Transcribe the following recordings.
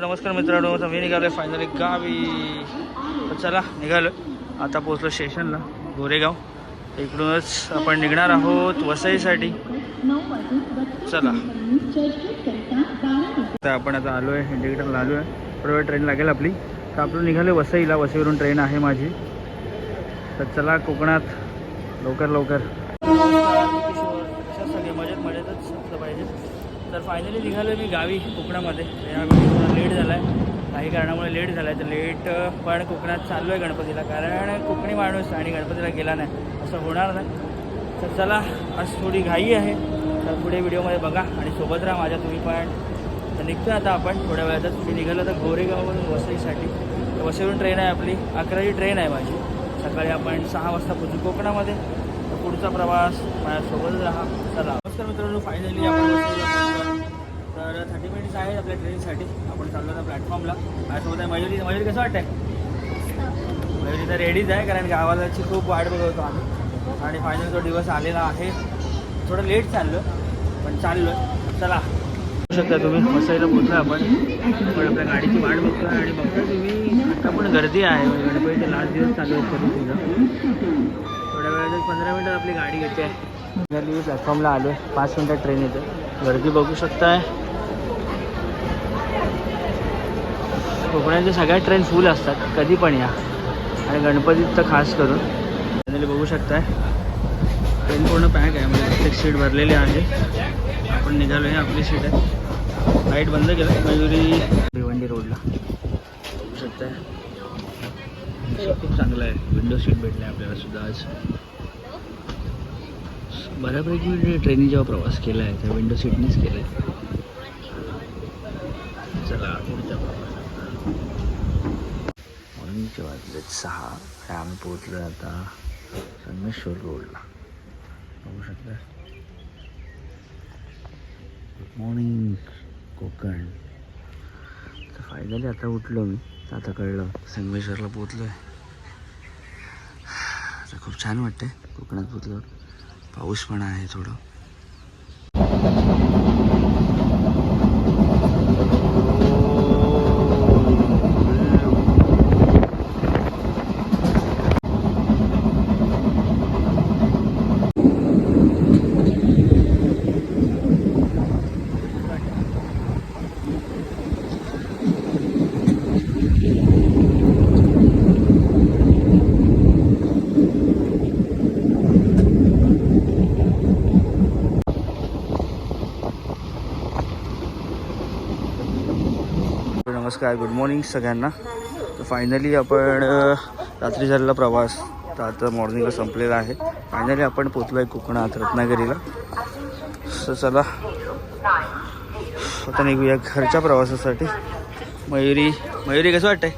नमस्कार मित्रांनो तर मी निघालो आहे फायनली गावी. तर चला निघालो आता पोचलो स्टेशनला गोरेगाव. इकडूनच आपण निघणार आहोत वसईसाठी. चला. तर आपण आता आलो आहे इंडिकेटरला आलो आहे थोडा वेळ ट्रेन लागेल आपली. तर आपण निघालो वसईला वसईवरून ट्रेन आहे माझी. तर चला कोकणात. लवकर लवकर. तर फायनली निघालो मी गावी कोकणामध्ये. थोडा लेट झाला आहे काही कारणामुळे लेट झाला आहे तर लेट पण कोकणात चाललो आहे गणपतीला. कारण कोकणी माणूस आणि गणपतीला गेला नाही. असं होणार नाही. तर चला आज थोडी घाई आहे. तर पुढे व्हिडिओमध्ये बघा आणि सोबत राहा माझ्या तुम्ही पण. तर निघतो आता आपण. थोड्या वेळातच. मी निघालो तर गोरेगाववरून वसईसाठी. तर वसईवरून ट्रेन आहे आपली. अकराची ट्रेन आहे माझी. सकाळी आपण सहा वाजता पोचू कोकणामध्ये. तर पुढचा प्रवास माझ्यासोबत राहा. चला. नमस्कार मित्रांनो. फायनली आपण तर थर्टी मिनिट्स आहेत आपल्या ट्रेनसाठी आपण चाललो आता प्लॅटफॉर्मला माझ्यासोबत आहे मयुरी. मयुरी कसं वाटतंय? मयुरी तर रेडीच आहे कारण गावालाची खूप वाट बघत होतो आम्ही. आणि फायनल तो दिवस आलेला आहे थोडं लेट चाललो पण चाललो चला. शकता तुम्ही वसईला पोहोचलो आपण. पण आपल्या गाडीची वाट बघतो आणि बघता तुम्ही आता पण गर्दी आहे. म्हणजे गणपतीचे लास्ट दिवस चालू आहे तरी तुझा थोड्या वेळात पंधरा मिनिटात आपली गाडी येते आहे. प्लॅटफॉर्मला आलो आहे पाच मिनटात ट्रेन येते गर्दी बघू शकताय. कोकणाच्या सगळ्या ट्रेन फुल असतात. कधी पण या. आणि गणपतीत तर खास करून. फायनली बघू शकताय. ट्रेन पूर्ण पॅक आहे. म्हणजे प्रत्येक सीट भरलेली आहे. आपण निघालो आहे आपली सीट आहे लाइट बंद केलं मयुरी भिवंडी रोडला बघू शकताय. खूप चांगलं आहे. विंडो सीट भेटलं आहे आपल्याला सुद्धा आज. बऱ्यापैकी म्हणजे मी ट्रेनी जेव्हा प्रवास केला आहे त्या विंडो सीटनीच केला आहे चला पुढच्या प्रवासात मॉर्निंगचे वाजलेत सहा आणि आम्ही पोहोचलो आता संगमेश्वर रोडला बघू शकता गुड मॉर्निंग कोकण. तर फायनली आता उठलो मी. तर आता कळलं. संगमेश्वरला पोचलो आहे तर खूप छान वाटते कोकणात पोचल्यावर पाऊस पण आहे थोडं. नमस्कार गुड मॉर्निंग सगळ्यांना. तर फायनली आपण रात्री झालेला प्रवास. तर आता मॉर्निंगला संपलेला आहे. फायनली आपण पोचलो आहे कोकणात रत्नागिरीला. तर चला. आता निघूया घरच्या प्रवासासाठी. मयुरी मयुरी कसं वाटतंय?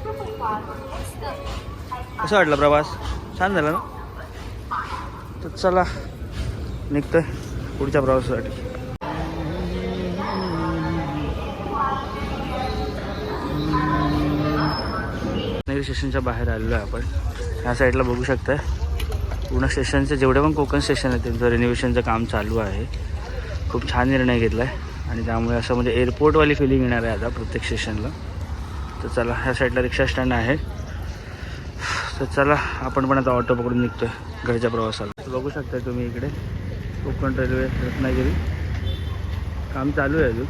कसं वाटलं प्रवास? छान झाला ना? तर चला निघतं पुढच्या प्रवासासाठी. रत्नागिरी स्टेशनच्या बाहेर आलेलो आहे आपण. ह्या साईडला बघू शकता पूर्ण स्टेशनचं जेवढे पण कोकण स्टेशन आहे त्यांचं रिनोव्हेशनचं काम चालू आहे. खूप छान निर्णय घेतला आहे आणि त्यामुळे असं म्हणजे एअरपोर्टवाली फिलिंग येणार आहे आता प्रत्येक स्टेशनला तर चला ह्या साईडला रिक्षा स्टँड आहे. तर चला आपण पण आता ऑटो पकडून निघतोय घरच्या प्रवासाला. बघू शकता तुम्ही इकडे कोकण रेल्वे रत्नागिरी. काम चालू आहे अजून.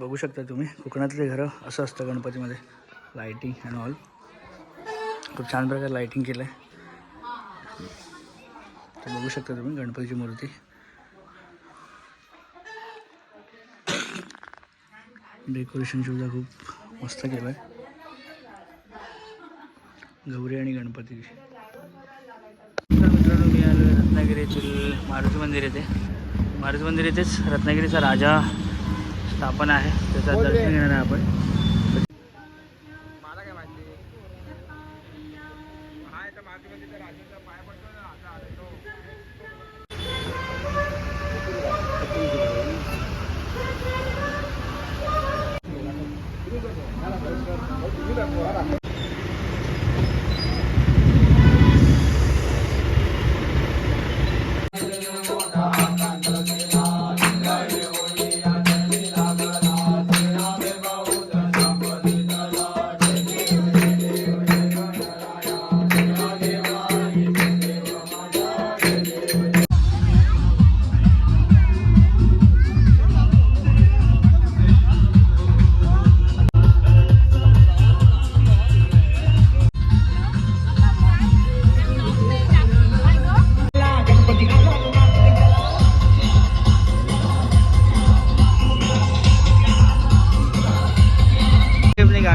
बघू शकता तुम्ही कोकणातले घरं असं असतं गणपतीमध्ये लाईटिंग अँड ऑल खूप छान प्रकारे लाईटिंग केलं आहे तर बघू शकता तुम्ही गणपतीची मूर्ती. डेकोरेशन सुद्धा खूप मस्त केलं आहे गौरी आणि गणपती. मित्रांनो मी आलो रत्नागिरीतील मारुती मंदिर येथे. मारुती मंदिर येथेच रत्नागिरीचा राजा स्थापन आहे. त्याचं दर्शन घेणार आहे आपण.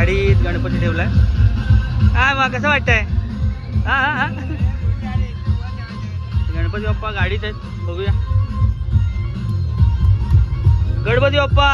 गाडीत गणपती ठेवलाय. काय मग कसं वाटतंय? गणपती बाप्पा गाडीत आहेत बघूया. गणपती बाप्पा!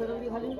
सरळ खाली.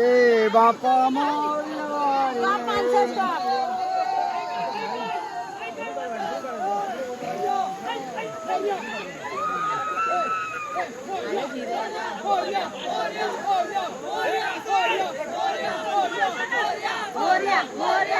એ બાપા મોર્યા મોર્યા